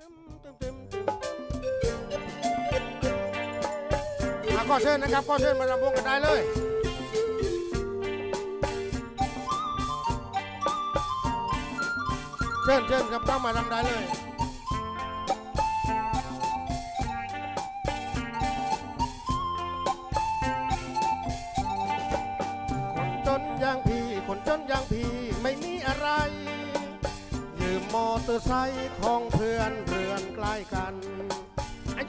อะก็เชิญนะครับก็เชิญมาลำวงกันได้เลยเชิญเชิญครับเข้ามารำได้เลย เตอร์ไซค์ของเพื่อนเรือนใกล้กัน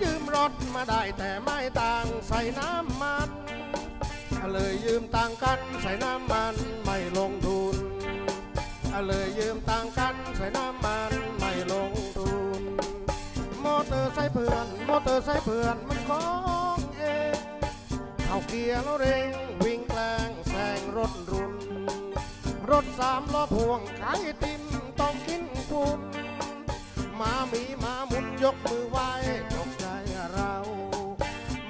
ยืมรถมาได้แต่ไม่ต่างใส่น้ำมัน เลยยืมตังกันใส่น้ำมันไม่ลงทุน เลยยืมตังกันใส่น้ำมันไม่ลงทุน มอเตอร์ไซค์เพื่อน มอเตอร์ไซค์เพื่อนมันของเอง เข้าเกียร์แล้วเร่งวิ่งแกล้งแซงรถรุน รถสามล้อพ่วงขายติมต้องกินคุณมาหมีมาหมุนยกมือไหว้ตกใจเรา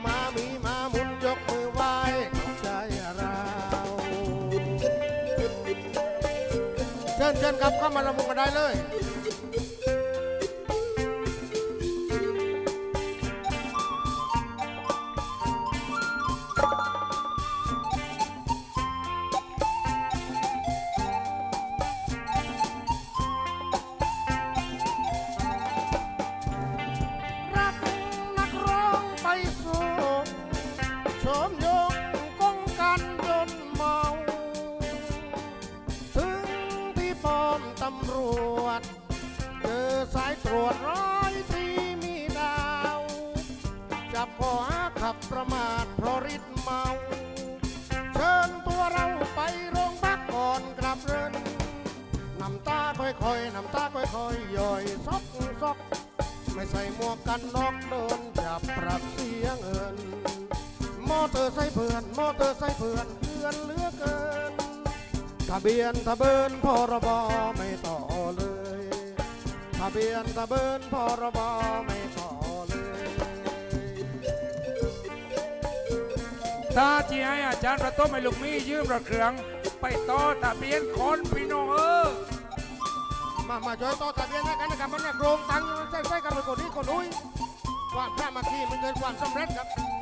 มาหมีมาหมุนยกมือไหว้ตกใจเราเชิญเชิญครับเข้ามาละมุงกันได้เลย โสมยงกงกันจนเมา ถึงที่ป้อมตำรวจ เจอสายตรวจร้อยตรีมีดาว จับข้อหาขับประมาทเพราะฤทธิ์เมา เชิญตัวเราไปโรงพักก่อนกลับเรือนน้ำตาค่อยๆน้ำตาค่อยๆย่อยซอกซอกไม่ใส่หมวกกันน็อกโดนจับปรับเสียงเงิน มอเตอร์ไซค์เพื่อนมอเตอร์ไซค์เพื่อนเพื่อนเหลือเกินทะเบียนทะเบินพรบไม่ต่อเลยทะเบียนทะเบินพรบไม่ต่อเลยถ้าที่ให้อาจารย์ประต้มให้ลูกมียืมรถเครื่องไปต่อตะเบียนคนพี่น้องเออมามาช่วยต่อทะเบียนให้กันนะครับมันอยากโรงตังค์ใช่ใช่กันไปคนนี้คนนู้นความสามัคคีมันเกินความสำเร็จครับรับ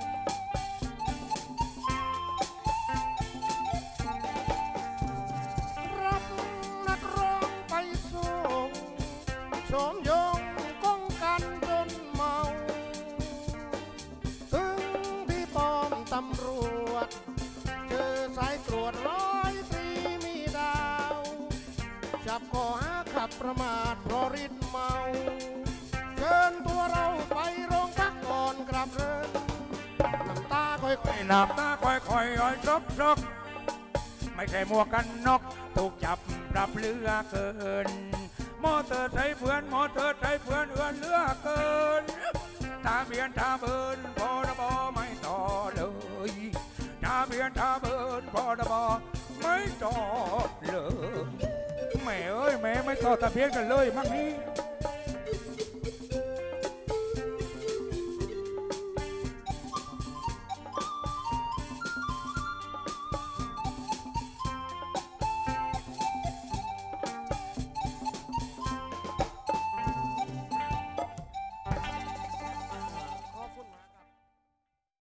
จับข้อหาขับประมาทเพราะฤทธิ์เมา เชิญตัวเราไปโรงพักก่อนกลับเรือนน้ำตาค่อยไอ้หนับตาค่อยๆอ่อยซบซกไม่ใช่หมวกกันน็อกถูกจับปรับเลือเกิน มอเตอร์ไซค์เพื่อนมอเตอร์ไซค์เพื่อนเอื้อนเลือเกินทะเบียนทะเบินพอระบไม่ต่อเลยทะเบียนทะเบินพอระบไม่ต่อเลย แม่เอ้ยแม่ไม่ต่อทะเบียนกันเลยมั่งนี้